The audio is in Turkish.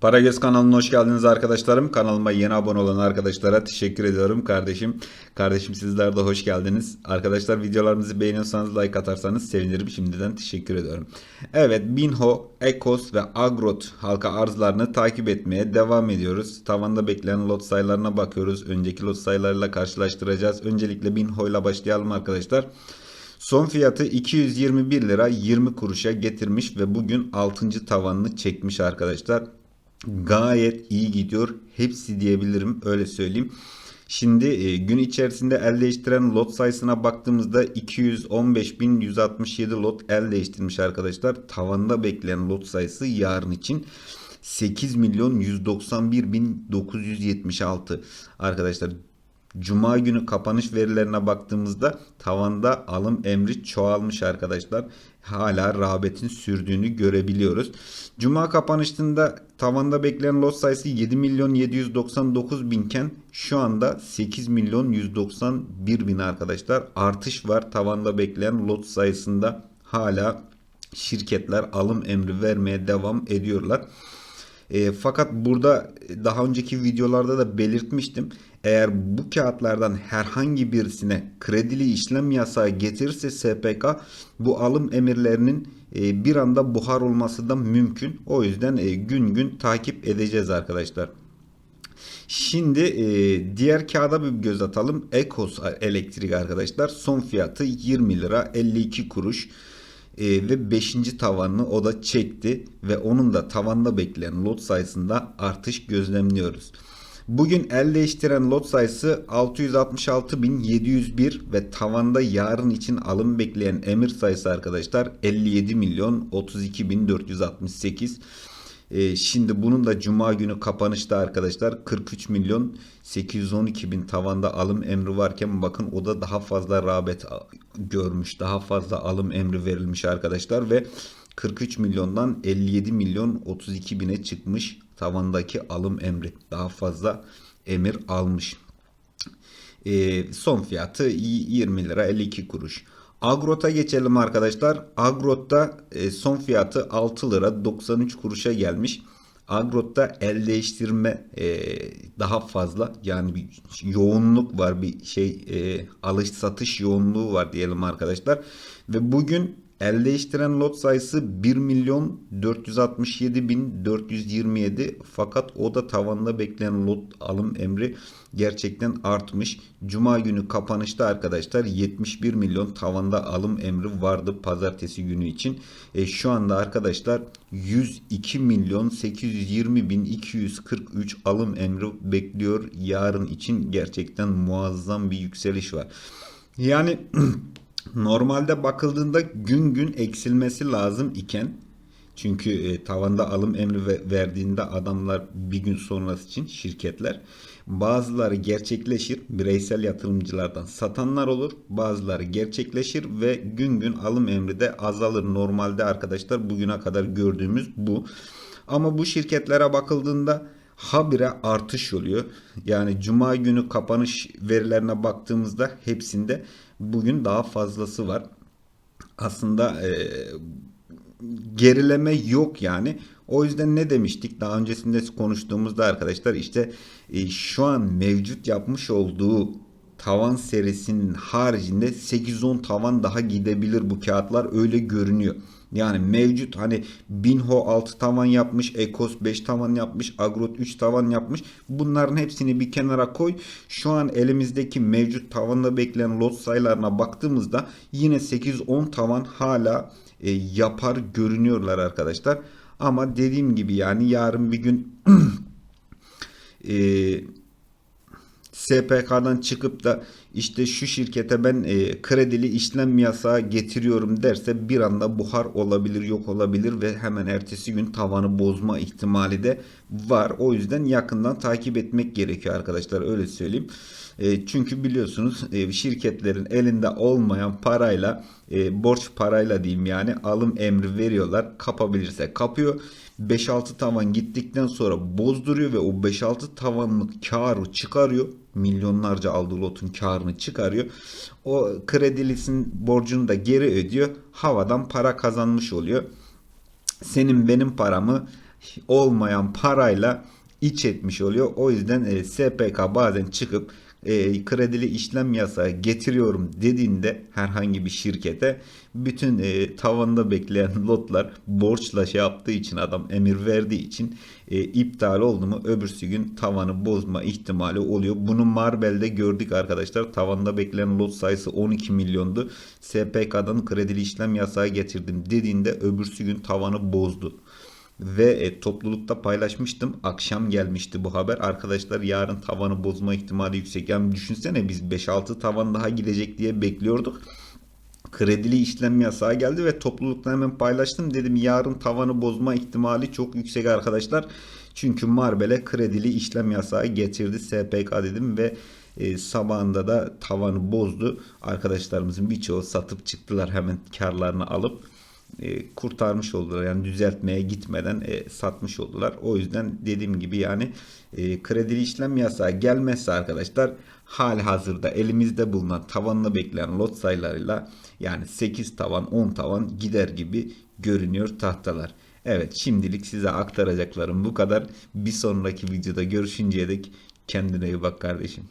Paragöz kanalına hoş geldiniz arkadaşlarım. Kanalıma yeni abone olan arkadaşlara teşekkür ediyorum kardeşim. Kardeşim sizler de hoş geldiniz. Arkadaşlar videolarımızı beğeniyorsanız like atarsanız sevinirim. Şimdiden teşekkür ediyorum. Evet Binho, Ekos ve Agrot halka arzlarını takip etmeye devam ediyoruz. Tavanda bekleyen lot sayılarına bakıyoruz. Önceki lot sayılarıyla karşılaştıracağız. Öncelikle Binho ile başlayalım arkadaşlar. Son fiyatı 221 lira 20 kuruşa getirmiş ve bugün 6. tavanını çekmiş arkadaşlar. Gayet iyi gidiyor. Hepsi diyebilirim öyle söyleyeyim. Şimdi e, gün içerisinde el değiştiren lot sayısına baktığımızda 215.167 lot el değiştirmiş arkadaşlar. Tavanda bekleyen lot sayısı yarın için 8 milyon 191.976 arkadaşlar. Cuma günü kapanış verilerine baktığımızda tavanda alım emri çoğalmış arkadaşlar. Hala rağbetin sürdüğünü görebiliyoruz. Cuma kapanışında tavanda beklenen lot sayısı 7 milyon 799 binken şu anda 8 milyon 191 bin arkadaşlar. Artış var tavanda bekleyen lot sayısında hala şirketler alım emri vermeye devam ediyorlar. E, fakat burada daha önceki videolarda da belirtmiştim. Eğer bu kağıtlardan herhangi birisine kredili işlem yasağı getirirse SPK bu alım emirlerinin e, bir anda buhar olması da mümkün. O yüzden e, gün gün takip edeceğiz arkadaşlar. Şimdi e, diğer kağıda bir göz atalım. Ekos elektrik arkadaşlar. Son fiyatı 20 lira 52 kuruş. E, ve 5. tavanını o da çekti ve onun da tavanda bekleyen lot sayısında artış gözlemliyoruz. Bugün el değiştiren lot sayısı 666.701 ve tavanda yarın için alım bekleyen emir sayısı arkadaşlar 57 milyon 32.468. Ee, şimdi bunun da cuma günü kapanışta arkadaşlar 43 milyon 812 bin tavanda alım emri varken bakın o da daha fazla rağbet görmüş. Daha fazla alım emri verilmiş arkadaşlar ve 43 milyondan 57 milyon 32 bine çıkmış tavandaki alım emri. Daha fazla emir almış. E, son fiyatı 20 lira 52 kuruş. Agrot'a geçelim arkadaşlar. Agrot'ta e, son fiyatı 6 lira 93 kuruşa gelmiş. Agrot'ta el değiştirme e, daha fazla yani bir yoğunluk var bir şey e, alış satış yoğunluğu var diyelim arkadaşlar. Ve bugün el değiştiren lot sayısı 1 milyon 467 bin 427 fakat o da tavanda bekleyen lot alım emri gerçekten artmış. Cuma günü kapanışta arkadaşlar 71 milyon tavanda alım emri vardı pazartesi günü için. E, şu anda arkadaşlar 102 milyon 820 bin 243 alım emri bekliyor. Yarın için gerçekten muazzam bir yükseliş var. Yani Normalde bakıldığında gün gün eksilmesi lazım iken çünkü e, tavanda alım emri ve, verdiğinde adamlar bir gün sonrası için şirketler. Bazıları gerçekleşir bireysel yatırımcılardan satanlar olur. Bazıları gerçekleşir ve gün gün alım emri de azalır. Normalde arkadaşlar bugüne kadar gördüğümüz bu. Ama bu şirketlere bakıldığında habire artış oluyor. Yani cuma günü kapanış verilerine baktığımızda hepsinde bugün daha fazlası var. Aslında e, gerileme yok yani. O yüzden ne demiştik daha öncesinde konuştuğumuzda arkadaşlar işte e, şu an mevcut yapmış olduğu tavan serisinin haricinde 8-10 tavan daha gidebilir bu kağıtlar öyle görünüyor. Yani mevcut hani Binho 6 tavan yapmış, Ekos 5 tavan yapmış, Agrot 3 tavan yapmış. Bunların hepsini bir kenara koy. Şu an elimizdeki mevcut tavanda bekleyen lot sayılarına baktığımızda yine 8-10 tavan hala e, yapar görünüyorlar arkadaşlar. Ama dediğim gibi yani yarın bir gün e, SPK'dan çıkıp da işte şu şirkete ben e, kredili işlem yasağı getiriyorum derse bir anda buhar olabilir yok olabilir ve hemen ertesi gün tavanı bozma ihtimali de var. O yüzden yakından takip etmek gerekiyor arkadaşlar öyle söyleyeyim. E, çünkü biliyorsunuz e, şirketlerin elinde olmayan parayla e, borç parayla diyeyim yani alım emri veriyorlar. Kapabilirse kapıyor. 5-6 tavan gittikten sonra bozduruyor ve o 5-6 tavanlık karı çıkarıyor. Milyonlarca aldığı lotun karını çıkarıyor. O kredilisin borcunu da geri ödüyor. Havadan para kazanmış oluyor. Senin benim paramı olmayan parayla iç etmiş oluyor. O yüzden e, SPK bazen çıkıp e, kredili işlem yasağı getiriyorum dediğinde herhangi bir şirkete bütün e, tavanda bekleyen lotlar borçla şey yaptığı için adam emir verdiği için e, iptal oldu mu öbürsü gün tavanı bozma ihtimali oluyor. Bunu Marbel'de gördük arkadaşlar. Tavanda bekleyen lot sayısı 12 milyondu. SPK'dan kredili işlem yasağı getirdim dediğinde öbürsü gün tavanı bozdu ve e, toplulukta paylaşmıştım. Akşam gelmişti bu haber. Arkadaşlar yarın tavanı bozma ihtimali yüksek. Yani düşünsene biz 5-6 tavan daha gidecek diye bekliyorduk. Kredili işlem yasağı geldi ve toplulukta hemen paylaştım. Dedim yarın tavanı bozma ihtimali çok yüksek arkadaşlar. Çünkü Marbel'e kredili işlem yasağı getirdi SPK dedim ve e, sabahında da tavanı bozdu. Arkadaşlarımızın birçoğu satıp çıktılar hemen karlarını alıp e, kurtarmış oldular. Yani düzeltmeye gitmeden e, satmış oldular. O yüzden dediğim gibi yani e, kredili işlem yasağı gelmezse arkadaşlar hal hazırda elimizde bulunan tavanını bekleyen lot sayılarıyla yani 8 tavan 10 tavan gider gibi görünüyor tahtalar. Evet şimdilik size aktaracaklarım bu kadar. Bir sonraki videoda görüşünceye dek kendine iyi bak kardeşim.